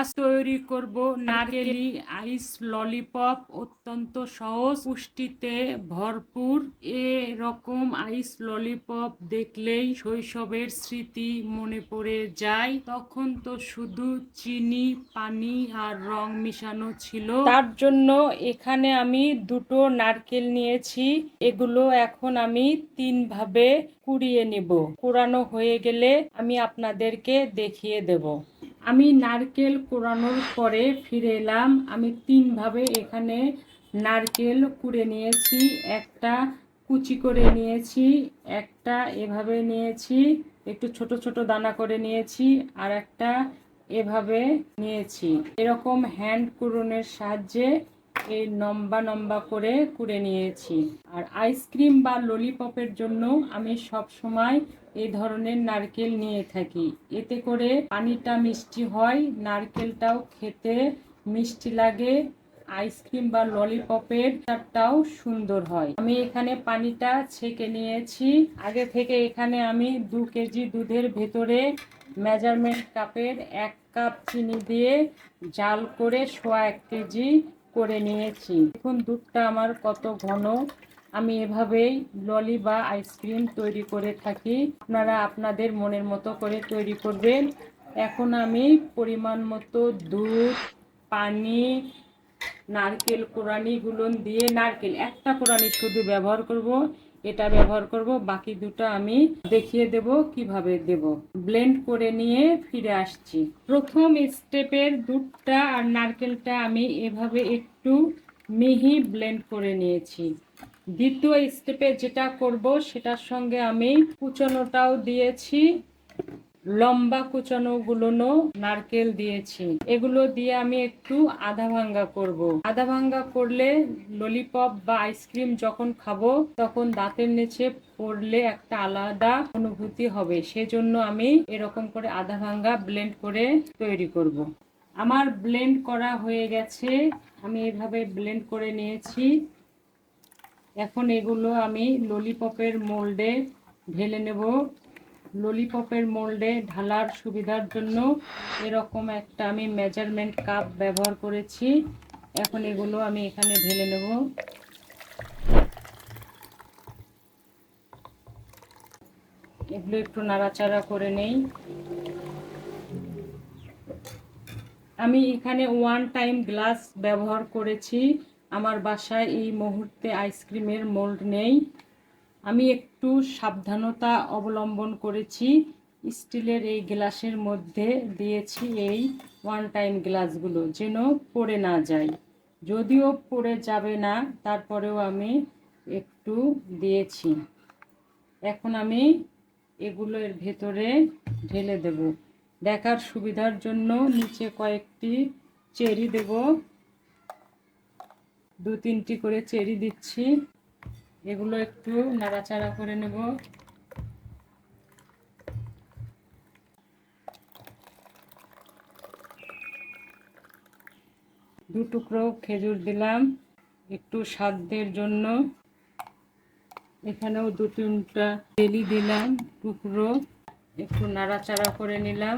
আজ তৈরি করব নারকেলি আইস ললিপপ অত্যন্ত সহজ। পুষ্টিতে ভরপুর। এরকম আইস ললিপপ দেখলেই শৈশবের স্মৃতি মনে পড়ে যায়। তখন তো শুধু চিনি পানি আর রং মিশানো ছিল। তার জন্য এখানে আমি দুটো নারকেল নিয়েছি। এগুলো এখন আমি তিন ভাবে কুড়িয়ে নিব। কুড়ানো হয়ে গেলে আমি আপনাদেরকে দেখিয়ে দেব। আমি নারকেল কোরানোর পরে ফিরে এলাম। আমি তিনভাবে এখানে নারকেল কুড়ে নিয়েছি। একটা কুচি করে নিয়েছি, একটা এভাবে নিয়েছি, একটু ছোট ছোট দানা করে নিয়েছি, আর একটা এভাবে নিয়েছি। এরকম হ্যান্ড কুড়নের সাহায্যে এই লম্বা লম্বা করে কুড়ে নিয়েছি। আর আইসক্রিম বা ললিপপের জন্য আমি সব সময় এই ধরনের নারকেল নিয়ে থাকি। এতে করে পানিটা মিষ্টি হয়, নারকেলটাও খেতে মিষ্টি লাগে, আইসক্রিম বা ললিপপের তারটাও সুন্দর হয়। আমি এখানে পানিটা ছেঁকে নিয়েছি। আগে থেকে এখানে আমি দু কেজি দুধের ভেতরে মেজারমেন্ট কাপের এক কাপ চিনি দিয়ে জাল করে সোয়া এক কেজি করে নিয়েছি। দেখুন দুধটা আমার কত ঘন। আমি এভাবেই ললি বা আইসক্রিম তৈরি করে থাকি। আপনারা আপনাদের মনের মতো করে তৈরি করবেন। এখন আমি পরিমাণ মতো দুধ, পানি, নারকেল কোরআনিগুলো দিয়ে নারকেল, একটা কোরআনি শুধু ব্যবহার করব। এটা ব্যবহার করব, বাকি দুটো আমি দেখিয়ে দেব, কীভাবে দেব। ব্লেন্ড করে নিয়ে ফিরে আসছি। প্রথম স্টেপের দুধটা আর নারকেলটা আমি এভাবে একটু মিহি ব্লেন্ড করে নিয়েছি। দ্বিতীয় স্টেপে যেটা করব, সেটার সঙ্গে আমি কুচনোটাও দিয়েছি, লম্বা কুচানো গুলোনো নারকেল দিয়েছি এগুলো দিয়ে আমি একটু আধা ভাঙ্গা করব। আধা ভাঙ্গা করলে ললিপপ বা আইসক্রিম যখন খাব, তখন দাঁতের নিচে পড়লে একটা আলাদা অনুভূতি হবে সেজন্য আমি এরকম করে আধা ভাঙ্গা ব্লেন্ড করে তৈরি করব। আমার ব্লেন্ড করা হয়ে গেছে আমি এভাবে ব্লেন্ড করে নিয়েছি এখন এগুলো আমি ললিপপের মোল্ডে ঢেলে নেব। ললিপপের মোল্ডে ঢালার সুবিধার জন্য এরকম একটা আমি মেজারমেন্ট কাপ ব্যবহার করেছি। এখন এগুলো আমি এখানে ঢেলে নেব। এগুলো একটু নাড়াচাড়া করে নেই। আমি এখানে ওয়ান টাইম গ্লাস ব্যবহার করেছি। আমার বাসায় এই মুহূর্তে আইসক্রিমের মোল্ড নেই। আমি একটু সাবধানতা অবলম্বন করেছি। স্টিলের এই গ্লাসের মধ্যে দিয়েছি এই ওয়ান টাইম গ্লাসগুলো যেন পড়ে না যায়। যদিও পড়ে যাবে না, তারপরেও আমি একটু দিয়েছি। এখন আমি এগুলো এর ভেতরে ঢেলে দেব। দেখার সুবিধার জন্য নিচে কয়েকটি চেরি দেব। দু তিনটি করে চেরি দিচ্ছি। এগুলো একটু নাড়াচাড়া করে নেব। দু টুকরো খেজুর দিলাম, একটু স্বাদের জন্য। এখানেও দু তিনটা তেলি দিলাম, টুকরো। একটু নাড়াচাড়া করে নিলাম।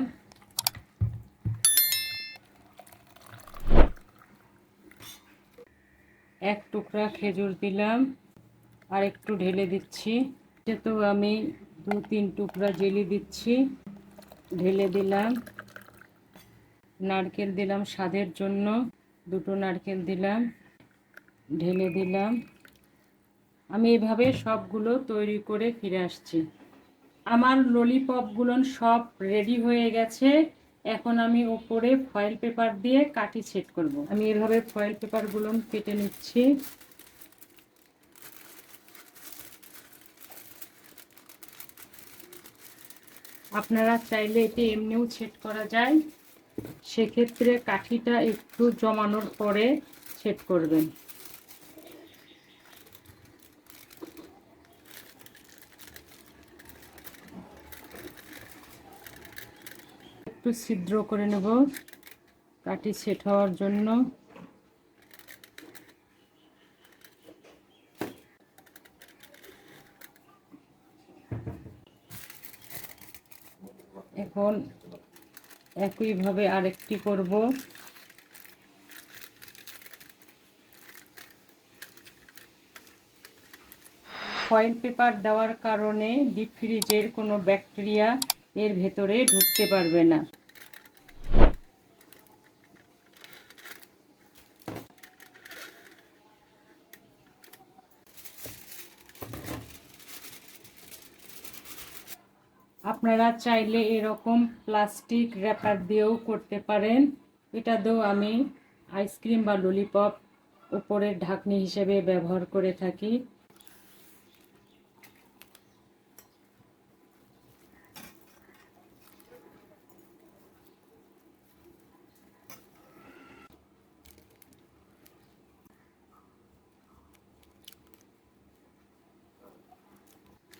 এক টুকরা খেজুর দিলাম আর একটু ঢেলে দিচ্ছি। তো আমি দু তিন টুকরা জেলি দিচ্ছি, ঢেলে দিলাম। নারকেল দিলাম স্বাদের জন্য, দুটো নারকেল দিলাম, ঢেলে দিলাম। আমি এভাবে সবগুলো তৈরি করে ফিরে আসছি। আমার ললিপপগুলো সব রেডি হয়ে গেছে। এখন আমি ওপরে ফয়েল পেপার দিয়ে কাটি সেট করব। আমি এভাবে ফয়েল পেপারগুলো কেটে নিচ্ছি। আপনারা চাইলে এটি এমনিও সেট করা যায়। সেক্ষেত্রে কাঠিটা একটু জমানোর পরে সেট করবেন। একটু ছিদ্র করে নেব। কাঠি সেট হওয়ার জন্য। এখন একইভাবে আরেকটি করব। ফয়েল পেপার দেওয়ার কারণে ডিপ ফ্রিজের কোনো ব্যাকটেরিয়া এর ভেতরে ঢুকতে পারবে না। আপনারা চাইলে এরকম প্লাস্টিক র্যাপার দিয়েও করতে পারেন। এটা দিয়েও আমি আইসক্রিম বা ললিপপ উপরের ঢাকনি হিসেবে ব্যবহার করে থাকি।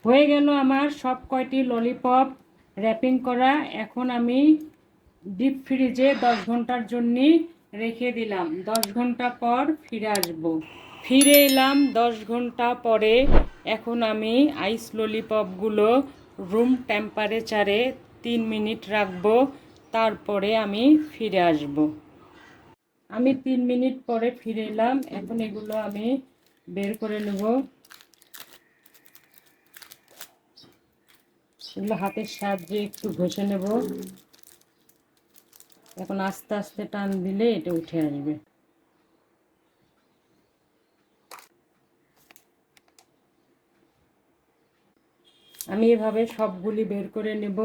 হয়ে গেল আমার সব কয়টি ললিপপ র্যাপিং করা। এখন আমি ডিপ ফ্রিজে দশ ঘণ্টার জন্য রেখে দিলাম। দশ ঘণ্টা পর ফিরে আসব। ফিরে এলাম দশ ঘণ্টা পরে। এখন আমি আইস ললিপপগুলো রুম টেম্পারেচারে তিন মিনিট রাখব। তারপরে আমি ফিরে আসব। আমি তিন মিনিট পরে ফিরে এলাম। এখন এগুলো আমি বের করে নেব। এগুলো হাতের সাহায্যে একটু ঘষে নেব। এখন আস্তে আস্তে টান দিলে এটা উঠে আসবে। আমি এভাবে সবগুলি বের করে নেব।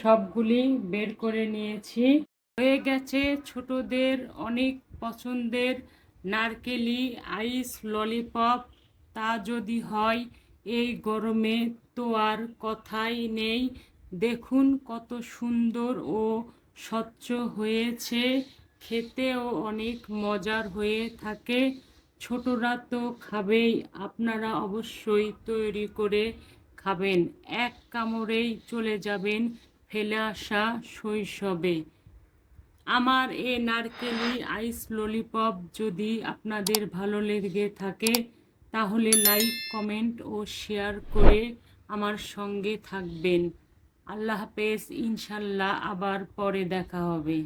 সবগুলি বের করে নিয়েছি। হয়ে গেছে ছোটদের, অনেক পছন্দের নারকেলি, আইস, ললিপপ। তা যদি হয়, এই গরমে তো আর কথাই নেই। দেখুন কত সুন্দর ও স্বচ্ছ হয়েছে। খেতেও অনেক মজার হয়ে থাকে। ছোটরা তো খাবেই, আপনারা অবশ্যই তৈরি করে খাবেন। এক কামড়েই চলে যাবেন। ফেলে আসা শৈশবে। আমার এ নারকেলি আইস ললিপপ যদি আপনাদের ভালো লেগে থাকে, তাহলে লাইক, কমেন্ট ও শেয়ার করে আমার সঙ্গে থাকবেন। আল্লাহ হাফেজ, ইনশাল্লাহ আবার পরে দেখা হবে।